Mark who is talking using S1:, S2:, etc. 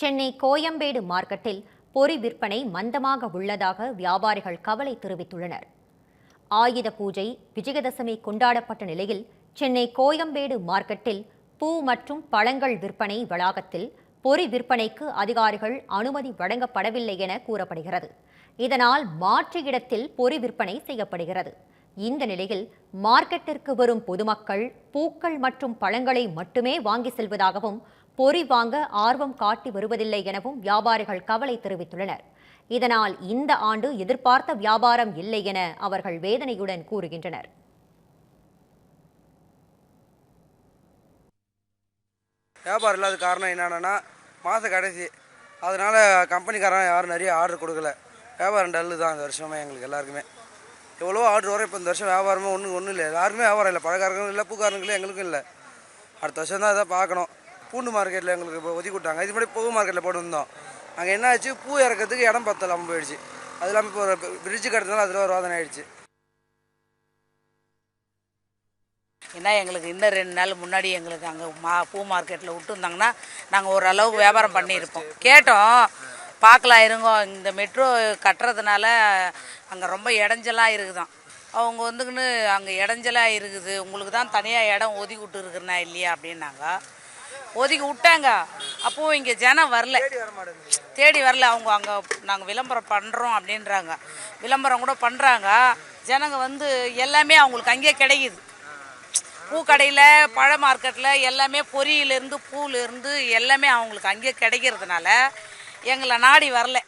S1: சென்னை கோயம்பேடு மார்க்கெட்டில் பொரி விற்பனை மந்தமாக உள்ளதாக வியாபாரிகள் கவலை தெரிவித்துள்ளனர். ஆயுத பூஜை விஜயதசமி கொண்டாடப்பட்ட நிலையில் சென்னை கோயம்பேடு மார்க்கெட்டில் பூ மற்றும் பழங்கள் விற்பனை வளாகத்தில் பொரி விற்பனைக்கு அதிகாரிகள் அனுமதி வழங்கப்படவில்லை என கூறப்படுகிறது. இதனால் மாற்று இடத்தில் பொரி விற்பனை செய்யப்படுகிறது. இந்த நிலையில் மார்க்கெட்டிற்கு வரும் பொதுமக்கள் பூக்கள் மற்றும் பழங்களை மட்டுமே வாங்கி செல்வதாகவும் பொறி வாங்க ஆர்வம் காட்டி வருவதில்லை எனவும் வியாபாரிகள் கவலை தெரிவித்துள்ளனர். இதனால் இந்த ஆண்டு எதிர்பார்த்த வியாபாரம் இல்லை என அவர்கள் வேதனையுடன் கூறுகின்றனர்.
S2: வியாபாரம் இல்லாத காரணம் என்னென்னா மாத கடைசி. அதனால கம்பெனிக்காரன் யாரும் நிறைய ஆர்டர் கொடுக்கல. வியாபாரம் டல்லு தான் இந்த வருஷமே எங்களுக்கு எல்லாருக்குமே. எவ்வளோ ஆர்டர் வரும். இப்போ இந்த வருஷம் வியாபாரமே ஒன்றும் ஒன்றும் இல்லை. யாருமே வியாபாரம் இல்லை. பழக்காரங்களும் இல்லை பூக்காரங்களும் எங்களுக்கும் இல்லை. அடுத்த வருஷம் தான் இதை பார்க்கணும். பூண்டு மார்க்கெட்டில் எங்களுக்கு இப்போ ஒதுக்கி விட்டாங்க. இது மாதிரி பூ மார்க்கெட்டில் போட்டுருந்தோம். அங்கே என்ன ஆச்சு பூ இறக்கிறதுக்கு இடம் பத்தலாமல் போயிடுச்சு. அது இல்லாமல் இப்போ ஒரு பிரிட்ஜு கட்டுறதுனால அதில் ஒரு வாதனை ஆயிடுச்சு.
S3: ஏன்னா எங்களுக்கு இன்னும் ரெண்டு நாள் முன்னாடி எங்களுக்கு அங்கே மா பூ மார்க்கெட்டில் விட்டுருந்தாங்கன்னா நாங்கள் ஓரளவுக்கு வியாபாரம் பண்ணியிருப்போம். கேட்டோம். பார்க்கலாம் இருங்கோ இந்த மெட்ரோ கட்டுறதுனால அங்கே ரொம்ப இடைஞ்சலாக இருக்குதான். அவங்க வந்துக்குன்னு அங்கே இடைஞ்சலாக இருக்குது. உங்களுக்கு தான் தனியாக இடம் ஒதுக்கி விட்டு இருக்கிறனா இல்லையா அப்படின்னாங்க. ஒதுக்கி விட்டாங்க. அப்போது இங்கே ஜனம் வரல. தேடி வரல. அவங்க அங்கே நாங்கள் விளம்பரம் பண்ணுறோம் அப்படின்றாங்க. விளம்பரம் கூட பண்ணுறாங்க ஜனங்க வந்து எல்லாமே அவங்களுக்கு அங்கேயே கிடைக்குது. பூக்கடையில் பழ மார்க்கெட்டில் எல்லாமே பொரியிலேருந்து பூலேருந்து எல்லாமே அவங்களுக்கு அங்கேயே கிடைக்கிறதுனால எங்களை நாடி வரல.